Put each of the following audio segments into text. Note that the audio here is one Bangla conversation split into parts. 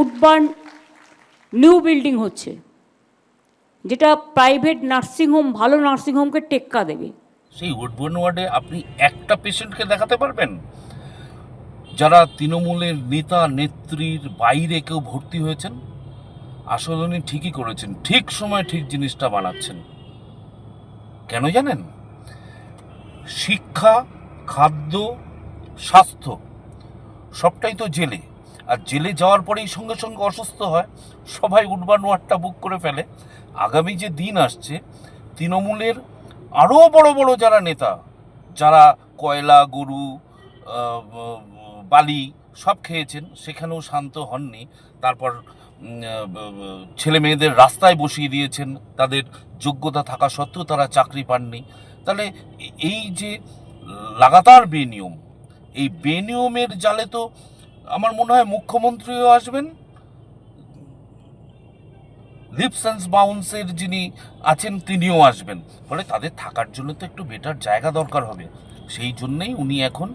উডবার্ন নিউ বিল্ডিং হচ্ছে, যেটা প্রাইভেট নার্সিংহোম ভালো নার্সিংহোমকে টেক্কা দেবে। সেই উডবার্ন ওয়ার্ডে আপনি একটা পেশেন্টকে দেখাতে পারবেন? যারা তৃণমূলের নেতা, নেত্রীর বাইরে কেউ ভর্তি হয়েছেন? আসলে উনি ঠিকই করেছেন, ঠিক সময় ঠিক জিনিসটা বানাচ্ছেন। কেন জানেন? শিক্ষা, খাদ্য, স্বাস্থ্য, সবটাই তো জেলে। আর জেলে যাওয়ার পরেই সঙ্গে সঙ্গে অসুস্থ হয়, সবাই উডবান ওয়ার্ডটা বুক করে ফেলে। আগামী যে দিন আসছে, তৃণমূলের আরও বড় বড় যারা নেতা, যারা কয়লা, গরু বালি সব খেয়েছেন, সেখানেও শান্ত হননি। তারপর ছেলে মেয়েদের রাস্তায় বসিয়ে দিয়েছেন, তাদের যোগ্যতা থাকা সত্ত্বেও তারা চাকরি পাননি। তাহলে এই যে লাগাতার বেনিয়ম, এই বেনিয়মের জালে তো আমার মনে হয় মুখ্যমন্ত্রীও আসবেন। লিপস অ্যান্ড বাউন্সের যিনি আছেন, তিনিও আসবেন। ফলে তাদের থাকার জন্য তো একটু বেটার জায়গা দরকার হবে। সেই জন্যেই উনি এখন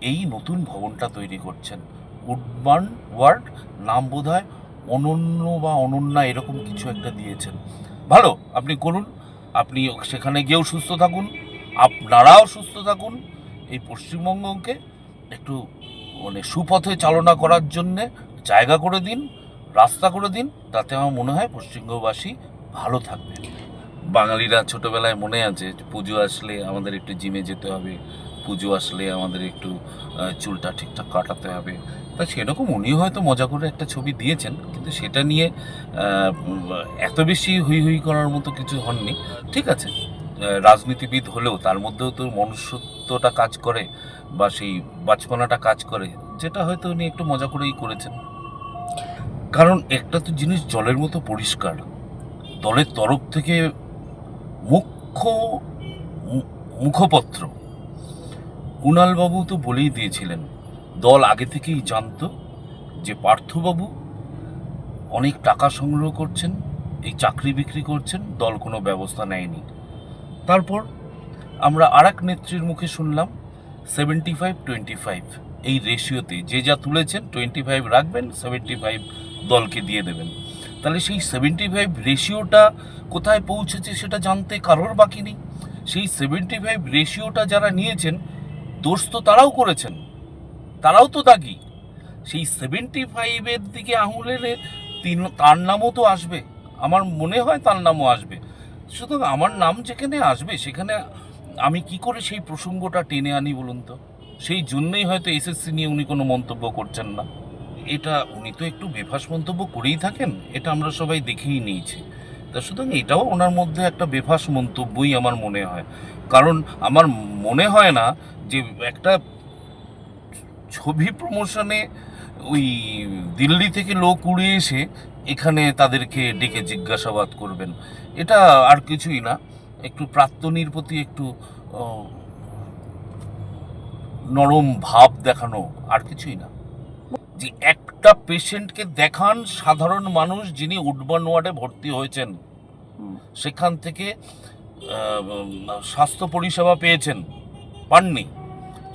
এই নতুন ভবনটা তৈরি করছেন। উডবার্ন ওয়ার্ড নাম বোধ হয় অনন্য বা অনন্যা এরকম কিছু একটা দিয়েছেন। ভালো, আপনি করুন। আপনি সেখানে গিয়েও সুস্থ থাকুন। আপনারাও সুস্থ থাকুন। এই পশ্চিমবঙ্গকে একটু মানে সুপথে চালনা করার জন্যে জায়গা করে দিন, রাস্তা করে দিন, তাতে আমার মনে হয় পশ্চিমবঙ্গবাসী ভালো থাকবে। বাঙালিরা ছোটবেলায় মনে আছে পুজো আসলে আমাদের একটু জিমে যেতে হবে, পুজো আসলে আমাদের একটু চুলটা ঠিকঠাক কাটাতে হবে। তা সেরকম উনিও হয়তো মজা করে একটা ছবি দিয়েছেন, কিন্তু সেটা নিয়ে এত বেশি হুই হুই করার মতো কিছু হননি। ঠিক আছে রাজনীতিবিদ হলেও তার মধ্যেও তো মনুষ্যত্বটা কাজ করে বা সেই বাচপনাটা কাজ করে, যেটা হয়তো উনি একটু মজা করেই করেছেন। কারণ একটা তো জিনিস জলের মতো পরিষ্কার, দলের তরফ থেকে মুখ্য মুখপত্র। কুণালবাবু তো বলেই দিয়েছিলেন, দল আগে থেকেই জানতো যে পার্থবাবু অনেক টাকা সংগ্রহ করছেন, এই চাকরি বিক্রি করছেন, দল কোনো ব্যবস্থা নেয়নি। তারপর আমরা আর নেত্রীর মুখে শুনলাম সেভেন্টি ফাইভ টোয়েন্টি ফাইভ এই রেশিওতে যে যা তুলেছেন টোয়েন্টি ফাইভ রাখবেন সেভেন্টি ফাইভ দলকে দিয়ে দেবেন। তাহলে সেই সেভেন্টি ফাইভ রেশিওটা কোথায় পৌঁছেছে সেটা জানতে কারোর বাকি নেই। সেই সেভেন্টি ফাইভ রেশিওটা যারা নিয়েছেন, দোষ তো তারাও করেছেন। তারাও তো দাগি। সেই সেভেন্টি ফাইভের দিকে আঙুলের তিন তার নামও তো আসবে। আমার মনে হয় তার নামও আসবে। সুতরাং আমার নাম যেখানে আসবে, সেখানে আমি কি করে সেই প্রসঙ্গটা টেনে আনি বলুন তো? সেই জন্যই হয়তো এসএসসি নিয়ে উনি কোনো মন্তব্য করছেন না। এটা উনি তো একটু বেফাস মন্তব্য করেই থাকেন, এটা আমরা সবাই দেখেই নিয়েছি। তা সুতরাং এটাও ওনার মধ্যে একটা বেফাস মন্তব্যই আমার মনে হয়। কারণ আমার মনে হয় না যে একটা ছবি প্রমোশনে ওই দিল্লি থেকে লোক উড়ে এসে এখানে তাদেরকে ডেকে জিজ্ঞাসাবাদ করবেন। এটা আর কিছুই না একটু প্রাক্তনীর প্রতি একটু নরম ভাব দেখানো আর কিছুই না। যে একটা পেশেন্টকে দেখান সাধারণ মানুষ যিনি উডবান ওয়ার্ডে ভর্তি হয়েছেন সেখান থেকে স্বাস্থ্য পরিষেবা পেয়েছেন পাননি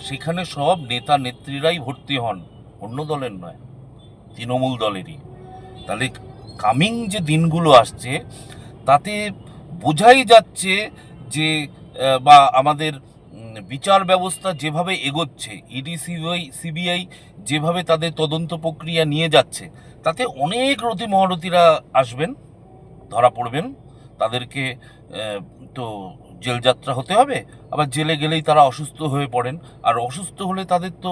সেখানে সব নেতা নেত্রীরাই ভর্তি হন অন্য দলের নয় তৃণমূল দলেরই। তাহলে কামিং যে দিনগুলো আসছে, তাতে বোঝাই যাচ্ছে যে বা আমাদের বিচার ব্যবস্থা যেভাবে এগোচ্ছে ইডি সিবিআই সিবিআই যেভাবে তাদের তদন্ত প্রক্রিয়া নিয়ে যাচ্ছে, তাতে অনেক রতি মহারথীরা আসবেন, ধরা পড়বেন, তাদেরকে তো জেলযাত্রা হতে হবে, আবার জেলে গেলেই তারা অসুস্থ হয়ে পড়েন, আর অসুস্থ হলে তাদের তো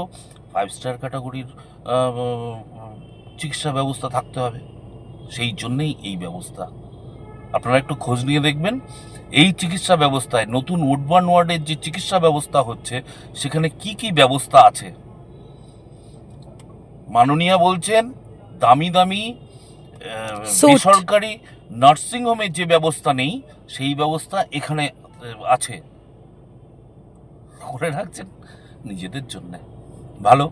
ফাইভ স্টার ক্যাটাগরির চিকিৎসা ব্যবস্থা থাকতে হবে। সেই জন্যেই এই ব্যবস্থা। আপনারা একটু খোঁজ নিয়ে দেখবেন এই চিকিৎসা ব্যবস্থায় নতুন উডবার্ন ওয়ার্ডের যে চিকিৎসা ব্যবস্থা হচ্ছে সেখানে কি কি ব্যবস্থা আছে? মাননীয়া বলছেন দামি দামি. বেসরকারি নার্সিংহোমের যে ব্যবস্থা নেই সেই ব্যবস্থা এখানে আছে। করে রাখছেন নিজেদের জন্য। ভালো।